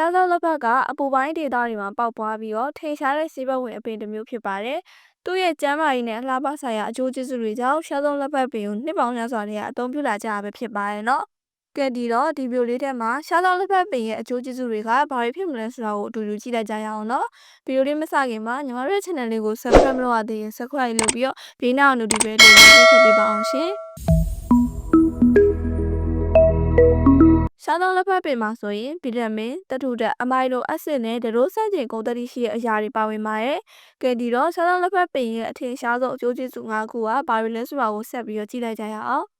ရှားသောလက်ဖက်ကအပူပိုင်းဒေသတွေမှာပေါက်ပွားပြီးတော့ထင်ရှားတဲ့ဆေးဘက်ဝင်အပင်တစ်မျိုးဖြစ်ပါတယ်။သူ့ရဲ့ကျန်းမာရေးနဲ့အလှပဆိုင်ရာအကျိုးကျေးဇူးတွေကြောင့်ရှားသောလက်ဖက်ပင်ကိုနှစ်ပေါင်းများစွာတည်းကအသုံးပြုလာကြတာပဲဖြစ်ပါတယ်နော်။ကဲဒီတော့ဒီဗီဒီယိုလေးထဲမှာရှားသောလက်ဖက်ပင်ရဲ့အကျိုးကျေးဇူးတွေကဘာတွေဖြစ်မလဲဆိုတာကိုအတူတူကြည့်လိုက်ကြရအောင်နော်။ဗီဒီယိုလေးမစခင်မှာညီမတို့ရဲ့ channel လေးကို subscribe မလုပ်ရသေးရင် subscribe လုပ်ပြီးတော့ဘေးနောက် notification လေးကိုနှိပ်ထည့်ပေးပါအောင်ရှင်။ ရှားသောလက်ဖက်ပင်မှာဆိုရင်ဗီတာမင်၊တထုဓာတ်အမိုင်လိုအက်ဆစ်နဲ့ဒရိုးဆန့်ကျင်ကုန်သတ္တိရှိတဲ့အရာတွေပါဝင်ပါတယ်။ကဲဒီတော့ရှားသောလက်ဖက်ပင်ရဲ့အထင်ရှားဆုံးအကျိုးကျေးဇူး၅ခုကဘာတွေလဲဆိုတာကိုဆက်ပြီးတော့ကြည့်လိုက်ကြရအောင်။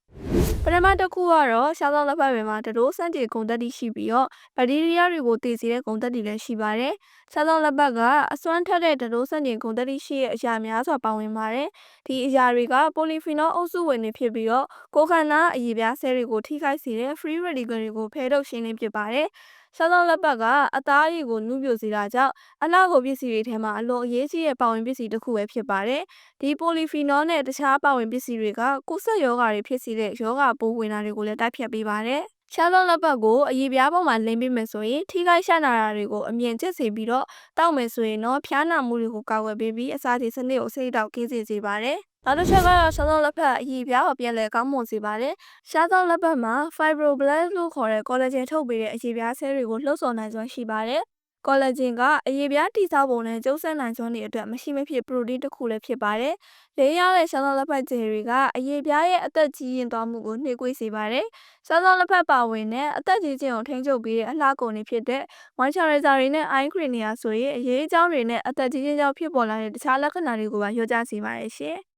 ပထမတစ်ခုကတော့ရှားသောလက်ဖက်ပင်မှာဒရိုးဆန့်ကျင်ကုန်သတ္တိရှိပြီးတော့ဘက်တီးရီးယားတွေကိုတည်စေတဲ့ကုန်သတ္တိလည်းရှိပါတယ်။ရှားသောလက်ဖက်ကအစွမ်းထက်တဲ့ဒရိုးဆန့်ကျင်ကုန်သတ္တိရှိတဲ့အရာများစွာပါဝင်ပါတယ်။ဒီအရာတွေကပိုလီဖီနော်အုပ်စုဝင်တွေဖြစ်ပြီးတော့ကိုယ်ခန္ဓာအည်ပြားဆဲတွေကိုထိခိုက်စေတဲ့ free radical တွေကိုဖယ်ထုတ်ရှင်းလင်းဖြစ်ပါတယ်။ရှားသောလက်ဖက်ကအသားရည်ကိုနုပြိုစေတာကြောင့်အလှကိုပစ္စည်းတွေထဲမှာအလွန်အရေးကြီးတဲ့ပါဝင်ပစ္စည်းတစ်ခုပဲဖြစ်ပါတယ်။ဒီပိုလီဖီနော်နဲ့တခြားပါဝင်ပစ္စည်းတွေကကုသယောဂါတွေဖြစ်စေတဲ့ယောဂပိုးဝင်တာတွေကိုလည်းတိုက်ဖျက်ပေးပါတယ်။ရှားသောလက်ဖက်ကိုအည်ပြားပေါ်မှာလိမ့်ပေးမယ်ဆိုရင်ထိခိုက်ရှနာတာတွေကိုအမြင်ကျက်စေပြီးတော့တောက်မယ်ဆိုရင်တော့ဖျားနာမှုတွေကိုကာကွယ်ပေးပြီးအစာဒီစနစ်ကိုအစိတ်တောက်ကင်းစေစေပါတယ်။ နောက်တစ်ချက်ကတော့ရှားသောလက်ဖက်အည်ပြားကိုပြန်လည်ကောင်းမွန်စေပါတယ်။ရှားသောလက်ဖက်မှာ fibroblast လို့ခေါ်တဲ့ collagen ထုတ်ပေးတဲ့အည်ပြားဆဲတွေကိုလှုပ်ဆော်နိုင်စွမ်းရှိပါတယ်။ကောလာဂျင်ကအရေးပြားတိဆောက်ပုံနဲ့ကျုပ်ဆက်နိုင်စွမ်းတွေအတွက်မရှိမဖြစ်ပရိုတင်းတစ်ခုလည်းဖြစ်ပါတယ်။လေးရတဲ့ရှားသောလက်ဖက်ကျယ်တွေကအရေးပြားရဲ့အသက်ကြီးရင်သွားမှုကိုနှေးကွေးစေပါတယ်။ရှားသောလက်ဖက်ပါဝင်တဲ့အသက်ကြီးခြင်းကိုထိန်းချုပ်ပြီးတဲ့အလှကုန်တွေဖြစ်တဲ့ moisturizer တွေနဲ့ eye cream တွေဟာဆိုရင်အရေးအကြောင်းတွေနဲ့အသက်ကြီးခြင်းကြောင့်ဖြစ်ပေါ်လာတဲ့တခြားလက္ခဏာတွေကိုပါလျော့ကျစေပါတယ်ရှင်။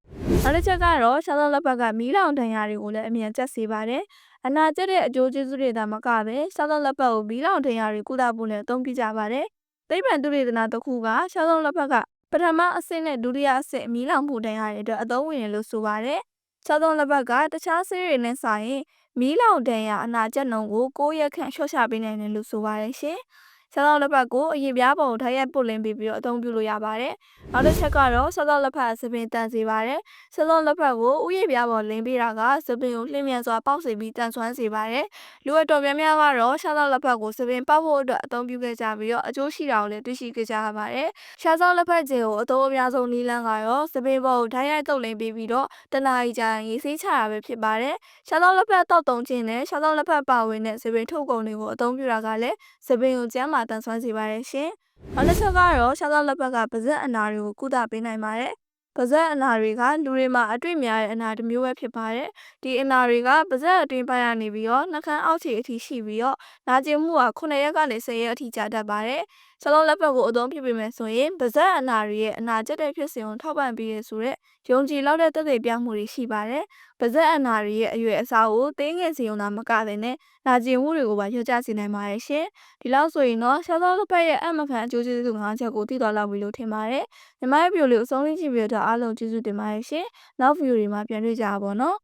နောက်တစ်ချက်ကတော့ရှားသောလက်ဖက်ကမီးလောင်ဒဏ်ရာတွေကိုလည်းအမြန်ကျက်စေပါတယ်။အနာကျက်တဲ့အကျိုးကျေးဇူးတွေသာမကပဲရှားသောလက်ဖက်ကိုမီးလောင်ဒဏ်ရာတွေကုသဖို့လည်းအသုံးပြုကြပါတယ်။သိပ္ပံသုတေသနတစ်ခုကရှားသောလက်ဖက်ကပထမအဆင့်နဲ့ဒုတိယအဆင့်မီးလောင်မှုဒဏ်ရာတွေအတွက်အသုံးဝင်တယ်လို့ဆိုပါတယ်။ရှားသောလက်ဖက်ကတခြားဆေးတွေနဲ့စာရင်မီးလောင်ဒဏ်ရာအနာကျက်နှုန်းကို9ရက်ခန့်လျှော့ချပေးနိုင်တယ်လို့ဆိုပါတယ်ရှင်။ စားသောက်လက်ဖက်ကိုအရေးပြားပုံထိုက်ရက်ပုတ်လင်းပြီးပြီးတော့အသုံးပြုလို့ရပါတယ်။နောက်တစ်ချက်ကတော့စားသောက်လက်ဖက်စပင်တန်စေပါတယ်။စားသောက်လက်ဖက်ကိုဥယျာဉ်ပြားပေါ်လင်းပေးတာကစပင်ကိုလှည့်မြန်စွာပေါက်စေပြီးတန်ဆွမ်းစေပါတယ်။လူအတော်များများကတော့စားသောက်လက်ဖက်ကိုစပင်ပေါက်ဖို့အတွက်အသုံးပြုခဲ့ကြပြီးတော့အကျိုးရှိတာကိုလည်းသိရှိခဲ့ကြရပါတယ်။ရှားသောက်လက်ဖက်ကျင်ကိုအသုံးအများဆုံးနီးလန်းကတော့စပင်ပေါ်ကိုထိုက်ရက်တုပ်လင်းပေးပြီးတော့တနားရီကြာရင်ရေးဆေးချတာပဲဖြစ်ပါတယ်။ရှားသောက်လက်ဖက်တောက်တုံခြင်းနဲ့ရှားသောက်လက်ဖက်ပါဝင်တဲ့စပင်ထုတ်ကုန်တွေကိုအသုံးပြုတာကလည်းစပင်ကိုကျန်းမာတန်ဆွမ်းစေပါတယ်ရှင်။နောက်တစ်ချက်ကတော့ရှားသောလက်ဖက်ကပါးစပ်အနာတွေကိုကုသပေးနိုင်ပါတယ်။ ပါးစပ်အနာတွေကလူတွေမှာအတွေ့များတဲ့အနာတစ်မျိုးပဲဖြစ်ပါတယ်။ဒီအနာတွေကပါးစပ်အတွင်းပိုင်းကနေပြီးတော့နှာခမ်းအောက်ခြေအထိရှိပြီးတော့နာကျင်မှုက9ရက်ကနေ10ရက်အထိကြာတတ်ပါတယ်။ဆလုံးလက်ဖက်ကိုအသုံးပြုပေးမယ်ဆိုရင်ပါးစပ်အနာတွေရဲ့အနာကျက်တဲ့ဖြစ်စဉ်ကိုထောက်ပံ့ပေးရဆိုတဲ့ယုံကြည်လောက်တဲ့သက်သေပြမှုတွေရှိပါတယ်။ပါးစပ်အနာတွေရဲ့အရွယ်အစားကိုသေးငယ်စီုံသာမကတဲ့နဲ့နာကျင်မှုတွေကိုပါလျော့ကျစေနိုင်ပါတယ်ရှင်။ဒီလောက်ဆိုရင်တော့ရှားသောလက်ဖက်ရဲ့အမခံအကျိုးကျေးဇူး၅ချက်ကိုသိသွားလောက်ပြီလို့ထင်ပါတယ်။ညီမရဲ့ဗီဒီယိုလေးကိုအဆုံးထိကြည့်ပြီးတော့အားလုံးကျေးဇူးတင်ပါတယ်ရှင်။နောက်ဗီဒီယိုတွေမှာပြန်တွေ့ကြပါဘောနော်။